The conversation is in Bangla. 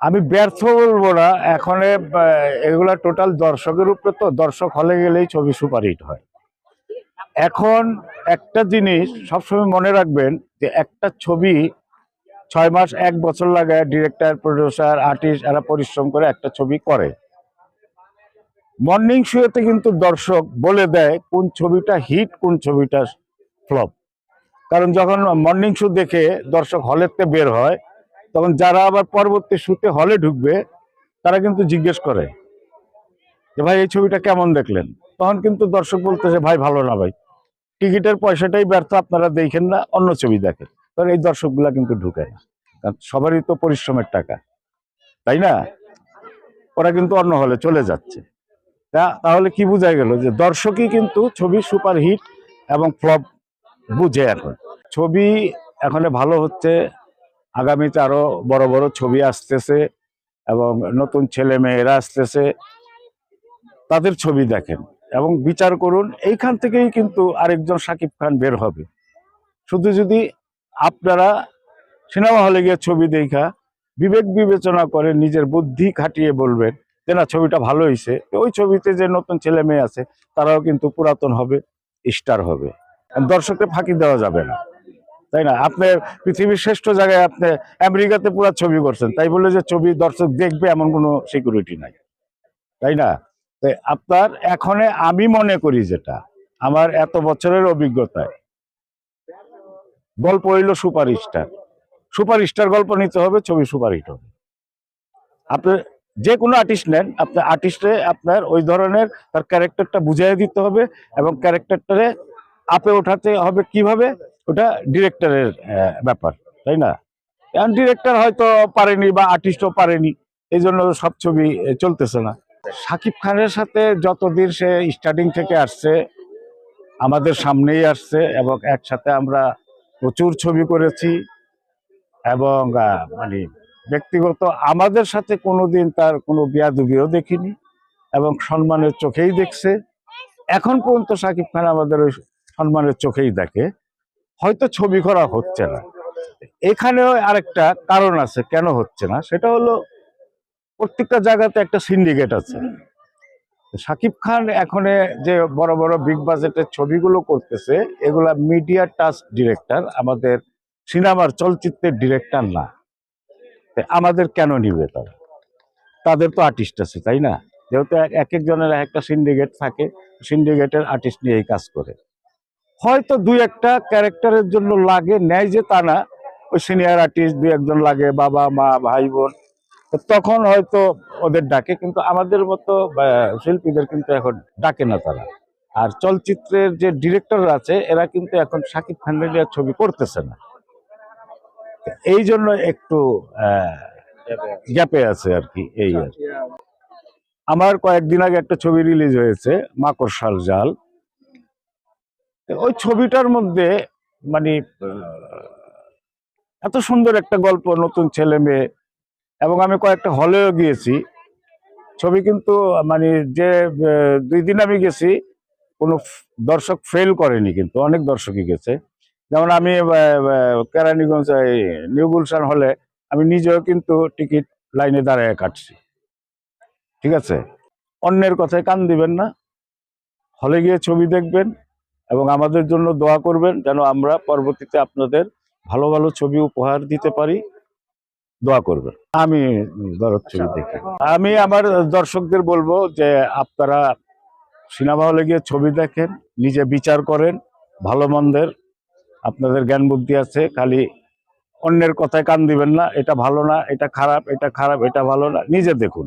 আমি ব্যর্থ বলব না, এখন এগুলা টোটাল দর্শকের উপরে তো দর্শক হলে গেলেই ছবি সুপারহিট হয়। এখন একটা জিনিস সবসময় মনে রাখবেন যে একটা ছবি ছয় মাস, এক বছর লাগে ডিরেক্টর প্রডিউসার আর্টিস্ট এরা পরিশ্রম করে একটা ছবি করে। মর্নিং শোতে কিন্তু দর্শক বলে দেয় কোন ছবিটা হিট কোন ছবিটা ফ্লপ কারণ যখন মর্নিং শো দেখে দর্শক হলেতে বের হয়, তখন যারা আবার পরবর্তী শুতে হলে ঢুকবে, তারা কিন্তু জিজ্ঞেস করে যে, ভাই, এই ছবিটা কেমন দেখলেন? তখন কিন্তু দর্শক বলতেছে ভাই, ভালো না ভাই। টিকিটের পয়সাটাই ব্যর্থ, আপনারা দেখেন না, অন্য ছবি দেখেন। কারণ এই দর্শকগুলা কিন্তু ঢুকে না। কারণ সবারই তো পরিশ্রমের টাকা। তাই না? ওরা কিন্তু অন্য হলে চলে যাচ্ছে। তা, তাহলে কি বোঝা গেল যে, দর্শকই কিন্তু ছবি সুপারহিট এবং ফ্লপ বুঝে এখন। ছবি এখন ভালো হচ্ছে। আগামীতে আরও বড় বড় ছবি আসতেছে এবং নতুন ছেলে মেয়েরা আসতেছে। তাদের ছবি দেখেন এবং বিচার করুন, এইখান থেকেই কিন্তু আরেকজন সাকিব খান বের হবে। শুধু যদি আপনারা সিনেমা হলে গিয়ে ছবি দেখা, বিবেক বিবেচনা করে নিজের বুদ্ধি খাটিয়ে বলবেন যে, না, ছবিটা ভালো হয়েছে ওই ছবিতে যে নতুন ছেলে মেয়ে আছে, তারাও কিন্তু পুরাতন হবে, স্টার হবে। দর্শককে ফাঁকি দেওয়া যাবে না। তাই না? আপনি পৃথিবীর শ্রেষ্ঠ জায়গায় আপনি আমেরিকাতে পুরো ছবি করছেন, তাই বলে যে ছবি দর্শক দেখবে এমন কোনো সিকিউরিটি নাই। তাই না? তাই আপনার এখনে আমি মনে করি যেটা, আমার এত বছরের অভিজ্ঞতায় গল্প হইল সুপার স্টার সুপার স্টার গল্প নিতে হবে, ছবি সুপারহিট হবে। আপনি যে কোনো আর্টিস্ট নেন আপনার আর্টিস্টে আপনার ওই ধরনের তার ক্যারেক্টারটা বুঝাই দিতে হবে এবং ক্যারেক্টারটারে আপে ওঠাতে হবে কীভাবে? ওটা ডিরেক্টরের ব্যাপার, তাই না? এখন ডিরেক্টর হয়তো পারেনি বা আর্টিস্টও পারেনি, এই জন্য সব ছবি চলতেছে না। সাকিব খানের সাথে যতদিন সে স্টার্টিং থেকে আসছে, আমাদের সামনেই আসছে এবং একসাথে আমরা প্রচুর ছবি করেছি এবং মানে ব্যক্তিগত আমাদের সাথে কোনোদিন তার কোনো বিয়াদুবিও দেখিনি এবং সম্মানের চোখেই দেখছে। এখন পর্যন্ত সাকিব খান আমাদের ওই সম্মানের চোখেই দেখে, হয়তো ছবি করা হচ্ছে না। এখানেও আরেকটা কারণ আছে, কেন হচ্ছে না? সেটা হলো প্রত্যেকটা জায়গাতে একটা সিন্ডিকেট আছে। সাকিব খান এখন যে বড় বড় বিগ বাজেটের ছবিগুলো করতেছে, এগুলা মিডিয়া টাচ ডিরেক্টর আমাদের সিনেমার চলচ্চিত্রের ডিরেক্টর না। আমাদের কেন নিবে তারা? তাদের তো আর্টিস্ট আছে, তাই না? যেহেতু এক- এক একজনের এক একটা সিন্ডিকেট থাকে সিন্ডিকেটের আর্টিস্ট নিয়ে এই কাজ করে। হয়তো দুই একটা ক্যারেক্টারের জন্য লাগে, নেয় যে তা না। ওই সিনিয়র আর্টিস্ট দুই একজন লাগে, বাবা, মা, ভাই, বোন। তখন হয়তো ওদের ডাকে, কিন্তু আমাদের মতো শিল্পীদের কিন্তু এখন ডাকে না তারা। আর চলচ্চিত্রের যে ডিরেক্টর আছে, এরা কিন্তু এখন সাকিব খানের ছবি করতেছে না। এই জন্য একটু গ্যাপে আছে আর কি, এই। আমার কয়েকদিন আগে একটা ছবি রিলিজ হয়েছে মাকড়সাল জাল। ওই ছবিটার মধ্যে মানে এত সুন্দর একটা গল্প, নতুন ছেলে মেয়ে, এবং আমি কয়েকটা হলেও গিয়েছি। ছবি কিন্তু মানে যে দুই দিন আমি গেছি, কোনো দর্শক ফেল করেনি কিন্তু, অনেক দর্শকই গেছে। যেমন আমি কেরানীগঞ্জ নিউ গুলশান হলে আমি নিজেও কিন্তু টিকিট লাইনে দাঁড়ায় কাটছি। ঠিক আছে? অন্যের কথায় কান দিবেন না। হলে গিয়ে ছবি দেখবেন। এবং আমাদের জন্য দোয়া করবেন যেন আমরা পরবর্তীতে আপনাদের ভালো ভালো ছবি উপহার দিতে পারি। দোয়া করবেন। আমি দরদ ছবি দেখি। আমি আমার দর্শকদের বলব যে আপনারা সিনেমা হলে গিয়ে ছবি দেখেন নিজে বিচার করেন ভালো মন্দের আপনাদের জ্ঞান বুদ্ধি আছে খালি অন্যের কথায় কান দিবেন না এটা ভালো না এটা খারাপ এটা খারাপ এটা ভালো না নিজে দেখুন।